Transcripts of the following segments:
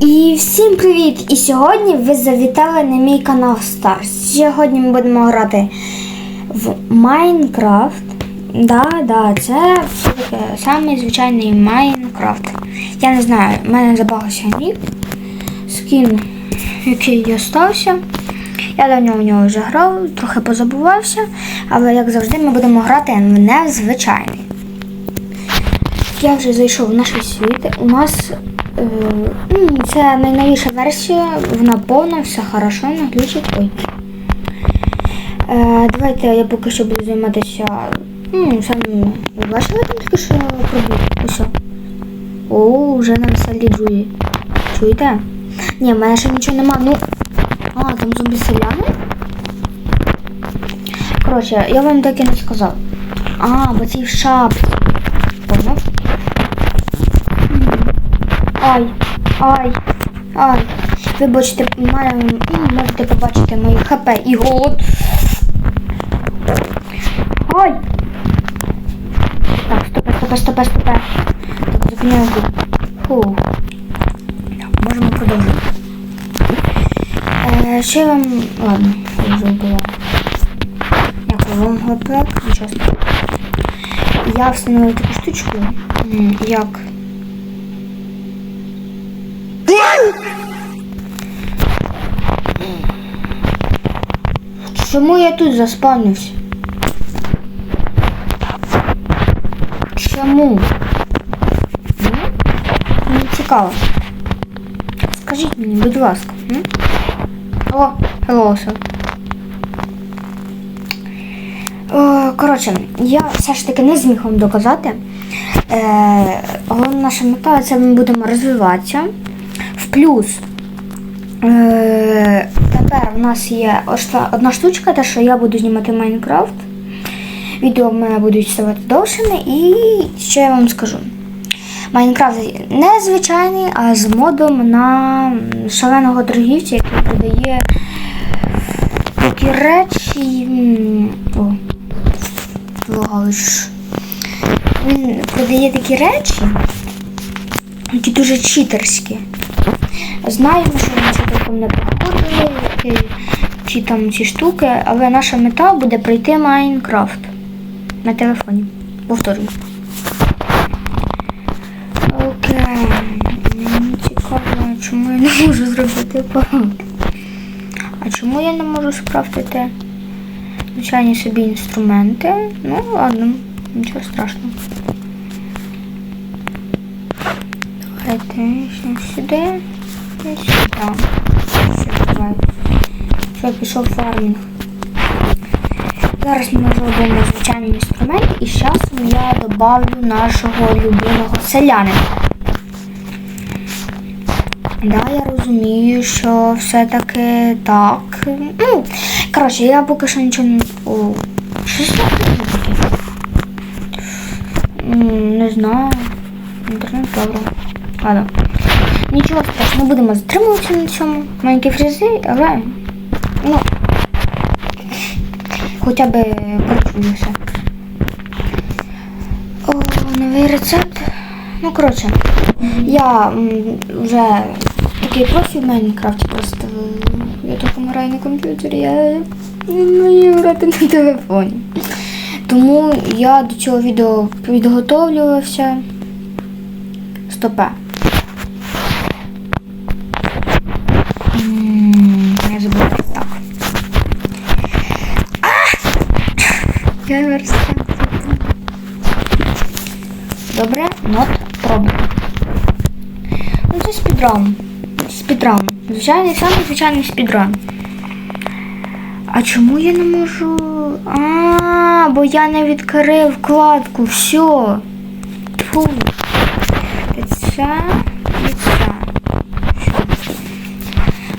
І всім привіт! І сьогодні ви завітали на мій канал Star. Сьогодні ми будемо грати в Майнкрафт. Да, да, це самий звичайний Майнкрафт. Я не знаю, в мене забагався нік. Скін, який я стався. Я давно в нього вже грав, трохи позабувався, але як завжди ми будемо грати в незвичайний. Я вже зайшов в наш світ. У нас це найновіша версія, вона повна, все хорошо, не глючить. Ой. Е, давайте я поки що буду займатися. м, сам, ви бачили там тільки що пробіг? Усе. О, вже на веселі джуї. Чуєте? Ні, в мене ще нічого нема. Ну. А, там зомбі селяни? Коротше, я вам так і не сказав. А, бо в шапці. Поняв? Ай, ай, ай. Ви бачите, має- м, можете побачити мої хп і голод. Ай! Так, стопе, стопе, стопе, стопе. Так, зупиняю. Фу. Так, можемо продовжити. Е, ще вам... Ладно, я вже вбила. Дякую вам. Нічого. Я встановив таку штучку, як Чому я тут заспавнився? Чому? Мені цікаво. Скажіть мені, будь ласка. О, hello. О, коротше, я все ж таки не зміг вам доказати. Е, головна наша мета це ми будемо розвиватися. В плюс Е, тепер у нас є одна штучка, те, що я буду знімати Майнкрафт. Відео мене будуть ставати довшими. І що я вам скажу? Майнкрафт не звичайний, а з модом на шаленого торгівця, який продає такі речі. О, лагалиш. Він продає такі речі, які дуже читерські. Знаємо, що нічого такого не які, ці там ці штуки, але наша мета буде пройти Майнкрафт на телефоні. Повторюю. Окей. Мені цікаво, чому я не можу зробити багато. А чому я не можу скрафтити звичайні собі інструменти? Ну, ладно, нічого страшного. Давайте сюди. І сюди. Все, пішов фармінг. Зараз ми зробимо звичайний інструмент і з часом я добавлю нашого любимого селянина. Да, я розумію, що все-таки так. Ну, коротше, я поки що нічого не. О, що це таке? Не знаю. Інтернет добре. Ладно. Нічого страшного, не будемо затримуватися на цьому. Маленькі фрізи, але ну хоча б прочуюся. О, новий рецепт. Ну, коротше, я вже такий профі в Майнкрафті просто. Я тільки граю на комп'ютері, я не вмію грати на телефоні. Тому я до цього відео підготовлювався. Стопе. Я. Добре, нот пробуємо. Ну це спідран. Спідран. Звичайний, самий звичайний спідран. А чому я не можу. А, бо я не відкрив вкладку. Все. Фу. Це це.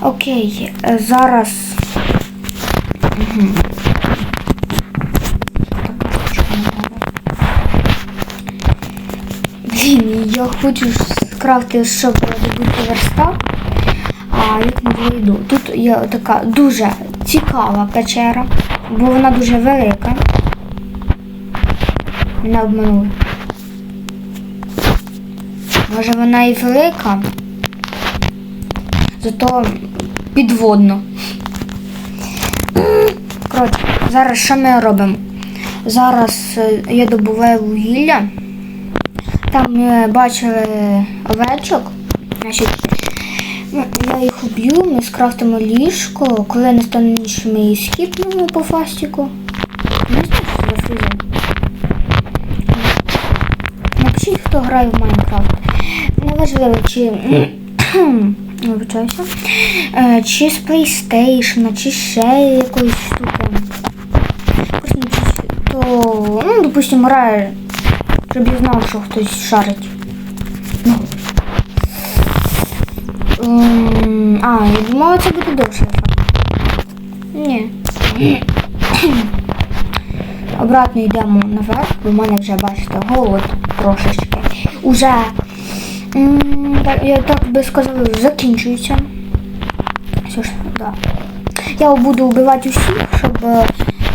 Окей, е, зараз. Угу. Блін, я хочу скрафти, щоб добути верстак, а як не вийду. Тут є така дуже цікава печера, бо вона дуже велика. Мене обманули. Може вона і велика, зато підводно. Коротше, зараз що ми робимо? Зараз е, я добуваю вугілля. Там ми бачили овечок. Значить, ну, я їх уб'ю, ми скрафтимо ліжко. Коли настане ніч, ми її скіпнемо по фастіку. Фріза. Напишіть, хто грає в Майнкрафт. Неважливо, чи. Вибачаюся. Е, Чи з PlayStation, чи ще якоїсь штуки. То, ну, допустимо, грає, щоб я знав, що хтось шарить. Ну. А, я думала, це буде довше. Ні. Обратно йдемо наверх, бо в мене вже, бачите, голод трошечки. Уже, я так би сказала, закінчується. Все ж, да. Я буду вбивати усіх, щоб е,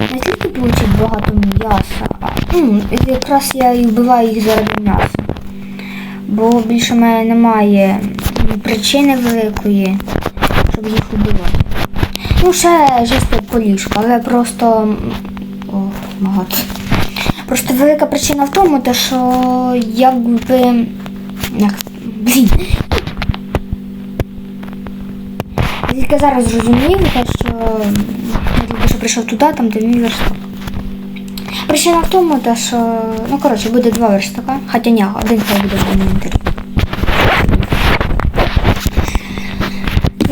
не тільки отримати багато м'яса, а якраз я і вбиваю їх заради м'яса. Бо більше в мене немає причини великої, щоб їх вбивати. Ну, ще жести поліжку, але просто. м, О, багато. Просто велика причина в тому, що якби. Як. Блін. Я тільки зараз зрозумів, що я що прийшов туди, там де мій верстак. Причина в тому, те, що. Ну, коротше, буде два верстака. Хоча ні, один хай буде в інвентарі.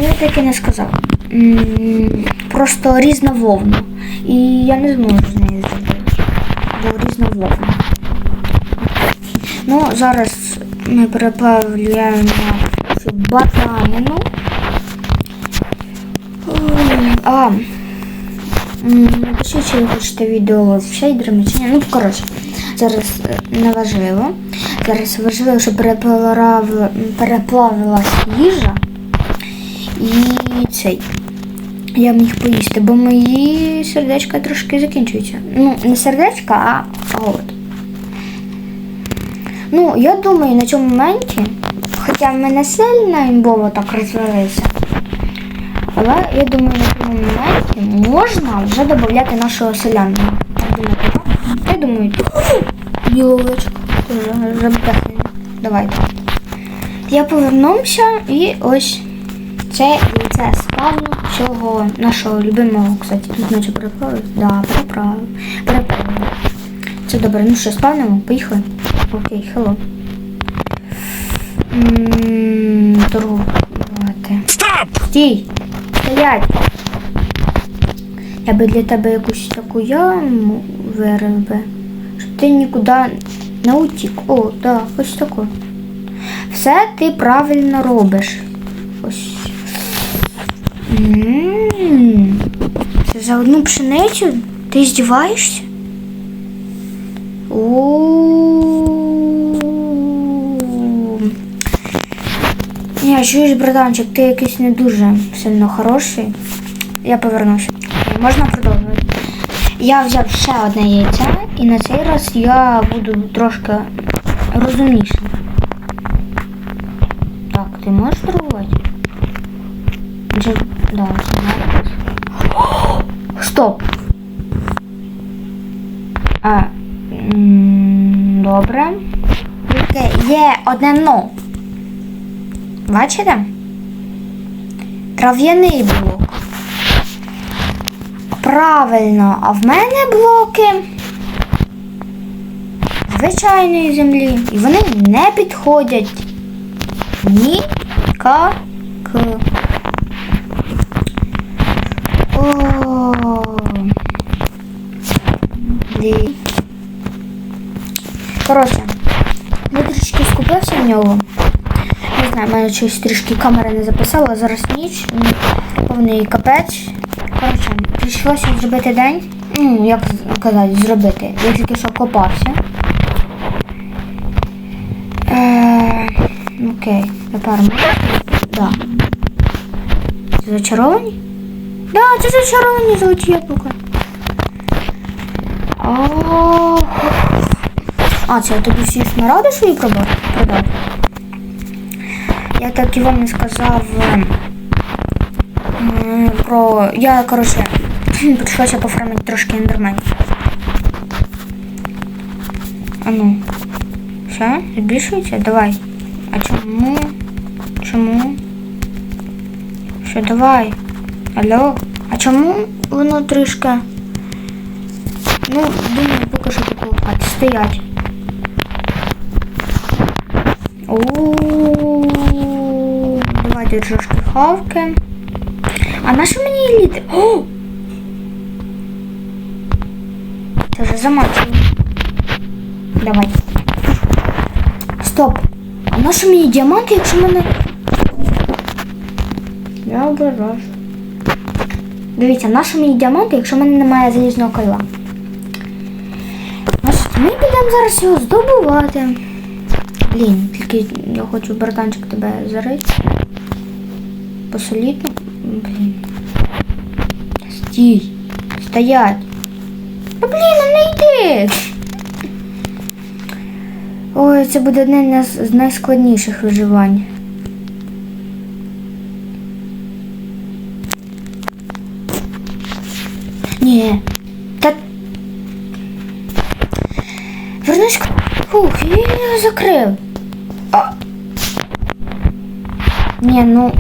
Я таки не сказав. Просто різна вовна. І я не зможу з нею зробити. Бо різна вовна. Ну, зараз ми переплавляємо цю батанину. А. Напишіть, чи ви хочете відео з шейдерами чи ні. Ну, коротше, зараз е, не важливо. Зараз важливо, щоб переплавила, переплавилась їжа. І цей. Я міг поїсти, бо мої сердечка трошки закінчуються. Ну, не сердечка, а голод. Ну, я думаю, на цьому моменті, хоча ми не сильно імбово так розвелися, але я думаю, на цьому моменті можна вже додати нашого селянина. Я думаю, біловичку. Забехне. Давайте. Я повернувся і ось це яйце спавну цього нашого любимого, кстати, тут наче переправив. Да, переправив. Переправив. Це добре. Ну що, спавнимо? Поїхали. Окей, хелло. Stop! Стій! Стоять! Я би для тебе якусь таку яму вирив би, щоб ти нікуди не утік. О, так, ось таку. Все ти правильно робиш. Ось. Це за одну пшеницю? Ти здіваєшся? О. Ні, чуєш, братанчик, ти якийсь не дуже сильно хороший. Я повернуся. Можна продовжувати. Я взяв ще одне яйце, і на цей раз я буду трошки розумнішим. Так, ти можеш торгувати? Вже, да, Стоп! А, м, добре. Є одне но. Бачите? Трав'яний блок. Правильно, а в мене блоки звичайної землі. І вони не підходять. О. Блін. Коротше, я трішки скупився в нього. Не знаю, мене щось трішки камера не записала, зараз ніч, повний капець. Коротше, прийшлося зробити день. Ну, як казати, зробити. Я тільки що копався. Е, окей, тепер. Да. Це зачаровані? Да, це зачаровані золоті яблука. А, це я тобі всі смаради свої продав? Я так і вам не сказав. е, Про. Я, коротше, прийшлося пофармити трошки ендерменів. А ну. Все, збільшується? Давай. А чому? Чому? Що, давай. Алло? А чому воно трішки? Ну, думаю, поки що таку хати. Стоять. О, трошки хавки. А на що мені еліти? О! Це вже замачено. Давай. Стоп. А на що мені діаманти, якщо мене. Я ображаюсь. Дивіться, на що мені діаманти, якщо в мене немає залізного кайла. Ми підемо зараз його здобувати. Блін, тільки я хочу, братанчик, тебе зарити. Посолідно. Блін. Стій. Стоять. Та блін, не йди. Ой, це буде одне з найскладніших виживань. Ні. Та. Вернусь. Фух, я його закрив. А... Ні, ну.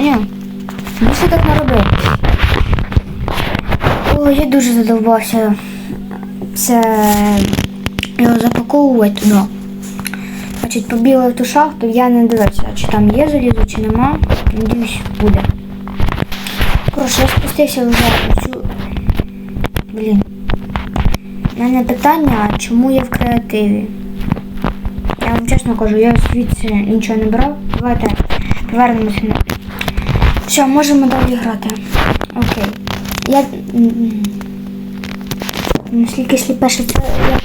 Поняв? Ну все так не робив. Ой, я дуже задовбався. Це його запаковувати туди. Значить, побігли в ту шахту, я не дивився, чи там є залізо, чи нема. Надіюсь, буде. Коротше, я спустився вже цю. Блін. У мене питання, чому я в креативі? Я вам чесно кажу, я звідси нічого не брав. Давайте повернемося на. Все, можемо далі грати. Окей. Я. Наскільки сліпе, що це я.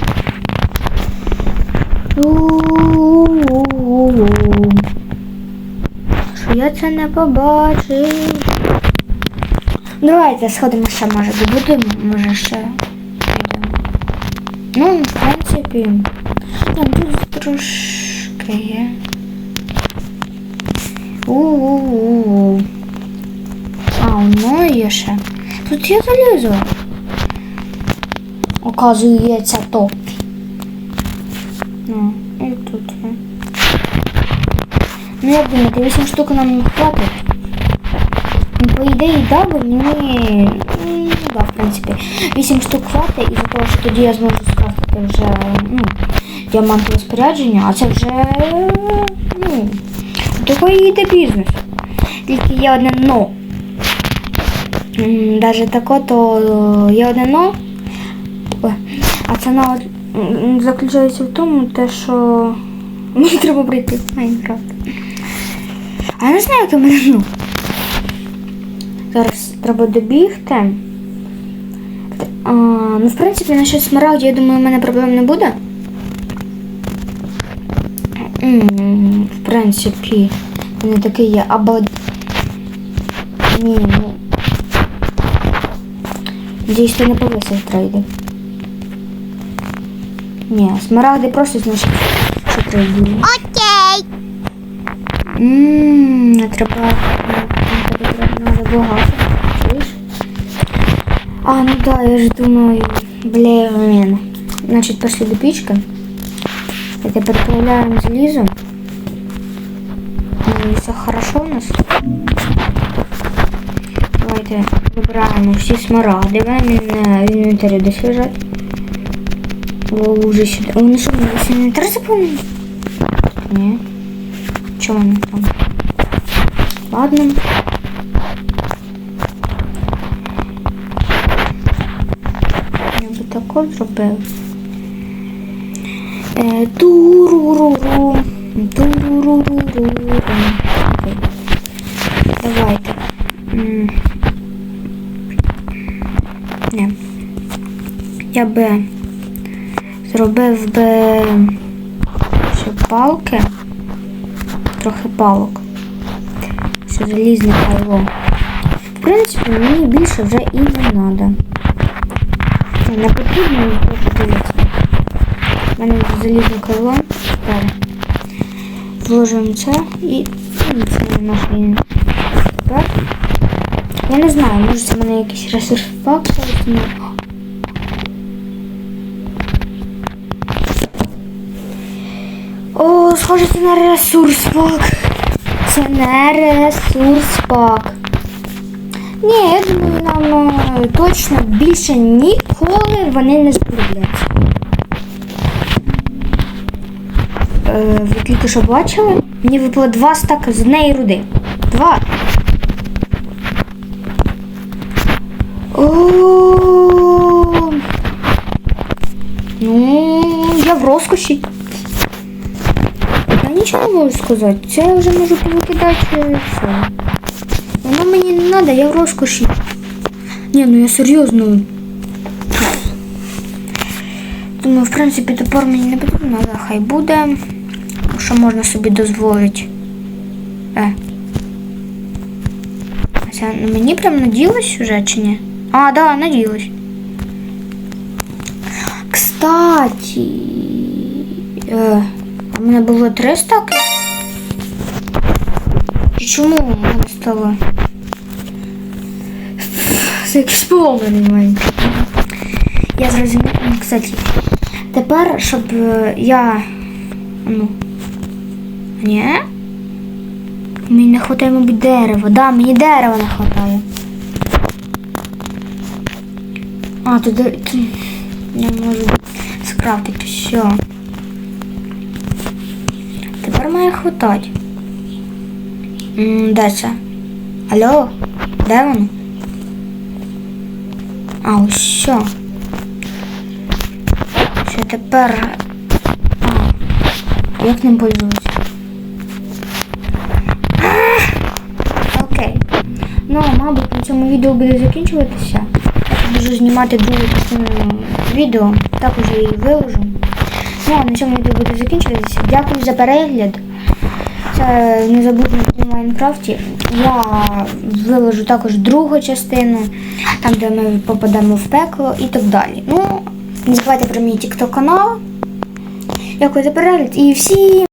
Що я це не побачив. Давайте сходимо ще, може, добудемо, може ще. Ну, в принципі. Там тут трошки є. У-у-у. А, ще. Тут є залізо. Оказується то. Ну, і тут. Ну, як думаєте, 8 штук нам не хватить? Ну, по ідеї, да, бо мені... Да, в принципі. 8 штук хватить, і за того, що тоді я зможу скрафтити вже, ну, діамантове спорядження, а це вже, ну, такої йде бізнес. Тільки є одне но. Даже тако, то є одне А це но заключається в тому, те, що мені треба прийти в Майнкрафт. А я не знаю, яке в мене. Зараз треба добігти. А, ну, в принципі, на щось смарагді, я думаю, у мене проблем не буде. В принципі, не такий є або. Ні, ну. Надіюсь, ти не повисив трейди. Ні, смарагди просто значить, що трейди. Окей. Ммм, не треба. не треба треба багато. Чуєш? А, ну да, я ж думаю, блін. Значить, пішли до пічки. Это переправляем залізо. Ну, і все хорошо у нас. Давайте вибираємо всі смарагди. В мене в інвентарі десь лежать. Уже сюди. Вони що, мені весь інвентар заповнені? Ні. Чого вони там? Ладно. Я би так от зробив. Е, Туруруру. Туруруру. Давайте. Я би зробив би ще палки. Трохи палок. Ще залізне кайло. В принципі, мені більше вже і не треба. Ну, не потрібно, мені просто дивитися. У мене колон. Тепер вложимо це і ну, це наш він. Тепер. Я не знаю, може це в мене якийсь ресурс пак. О, схоже, це не ресурс пак. Це не ресурс пак. Ні, я думаю, нам е, точно більше ніколи вони не сподобляться. Е, ви тільки що бачили? Мені випало два стака з неї руди. Два. О, Ну, я в розкоші. Нічого можу сказати. Це я вже можу повикидати все. Воно мені не треба, я в розкоші. Ні, ну я серйозно. Думаю, в принципі, тепер мені не потрібно, але хай буде. Що можна собі дозволити. Е. Це на мені прям наділось вже чи ні? А, да, наділось. Кстати. Е, у мене було три стаки. І чому мене стало? Це якийсь поломаний маленький. Я зрозумів, ну, кстати. Тепер, щоб е, я. Ну. Ні? Мені не вистачає, мабуть, дерева. Да, мені дерева не вистачає. А, тут я можу скрафтити все. Має Де? Алло? Де воно? А, ось що. Тепер. А, як ним пользуватися? Окей. Ну, мабуть, на цьому відео буде закінчуватися. Я буду знімати частину відео, також я її виложу. Ну, а на цьому відео буде закінчуватися. Дякую за перегляд. Це забудьте в Майнкрафті. Я виложу також другу частину, там де ми попадемо в пекло і так далі. Ну, не забувайте про мій тікток канал. Дякую за перегляд і всім